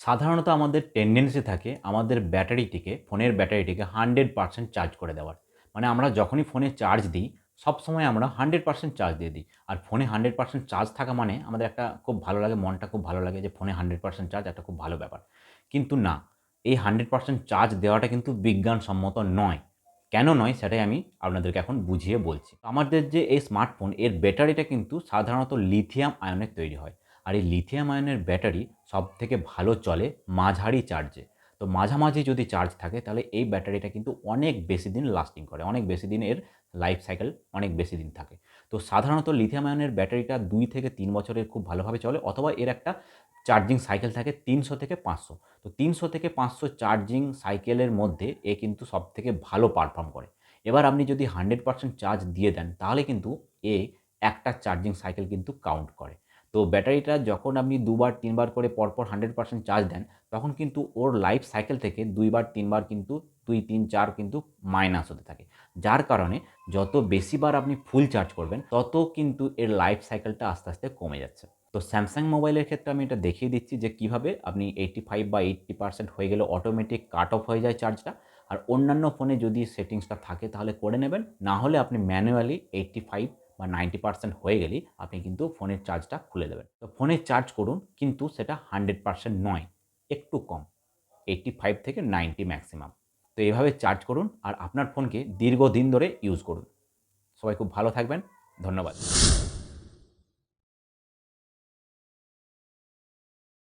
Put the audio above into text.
সাধারণত আমাদের টেন্ডেন্সি থাকে আমাদের ব্যাটারিটিকে, ফোনের ব্যাটারিটিকে হান্ড্রেড পার্সেন্ট চার্জ করে দেওয়ার। মানে আমরা যখনই ফোনে চার্জ দিই, সবসময় আমরা হান্ড্রেড পার্সেন্ট চার্জ দিয়ে দিই। আর ফোনে হান্ড্রেড পার্সেন্ট চার্জ থাকা মানে আমাদের একটা খুব ভালো লাগে, মনটা খুব ভালো লাগে যে ফোনে হান্ড্রেড পার্সেন্ট চার্জ একটা খুব ভালো ব্যাপার। কিন্তু না, এই হান্ড্রেড পার্সেন্ট চার্জ দেওয়াটা কিন্তু বিজ্ঞানসম্মত নয়। কেন নয় সেটাই আমি আপনাদেরকে এখন বুঝিয়ে বলছি। আমাদের যে এই স্মার্টফোন এর ব্যাটারিটা কিন্তু সাধারণত লিথিয়াম আয়নের তৈরি হয়। আর এই লিথিয়াম আয়নের ব্যাটারি সব থেকে ভালো চলে মাঝারি চার্জে তো মাঝামাঝি যদি চার্জ থাকে, তাহলে এই ব্যাটারিটা কিন্তু অনেক বেশি দিন লাস্টিং করে, অনেক বেশি দিন এর লাইফ সাইকেল অনেক বেশি দিন থাকে। তো সাধারণত লিথিয়াম আয়নের ব্যাটারিটা দুই থেকে তিন বছরের খুব ভালোভাবে চলে, অথবা এর একটা চার্জিং সাইকেল থাকে তিনশো থেকে পাঁচশো। তো তিনশো থেকে পাঁচশো চার্জিং সাইকেলের মধ্যে এ কিন্তু সব থেকে ভালো পারফর্ম করে। এবার আপনি যদি হান্ড্রেড পার্সেন্ট চার্জ দিয়ে দেন, তাহলে কিন্তু এ একটা চার্জিং সাইকেল কিন্তু কাউন্ট করে। তো ব্যাটারিটা যখন আপনি দুবার, তিনবার করে পরপর হান্ড্রেড পার্সেন্ট চার্জ দেন, তখন কিন্তু ওর লাইফ সাইকেল থেকে দুইবার, তিনবার কিন্তু দুই, তিন, চার কিন্তু মাইনাস হতে থাকে। যার কারণে যত বেশিবার আপনি ফুল চার্জ করবেন, তত কিন্তু এর লাইফ সাইকেলটা আস্তে আস্তে কমে যাচ্ছে। তো স্যামসাং মোবাইলের ক্ষেত্রে আমি এটা দেখিয়ে দিচ্ছি যে কীভাবে আপনি এইটটি ফাইভ বা এইট্টি পার্সেন্ট হয়ে গেলে অটোমেটিক কাট অফ হয়ে যায় চার্জটা আর অন্যান্য ফোনে যদি সেটিংসটা থাকে, তাহলে করে নেবেন। না হলে আপনি ম্যানুয়ালি এইট্টি ফাইভ বা নাইনটি পার্সেন্ট হয়ে গেলেই আপনি কিন্তু ফোনের চার্জটা খুলে দেবেন। তো ফোনে চার্জ করুন, কিন্তু সেটা হান্ড্রেড পার্সেন্ট নয়, একটু কম এইটটি ফাইভ থেকে নাইনটি ম্যাক্সিমাম তো এইভাবে চার্জ করুন আর আপনার ফোনকে দীর্ঘদিন ধরে ইউজ করুন। সবাই খুব ভালো থাকবেন, ধন্যবাদ।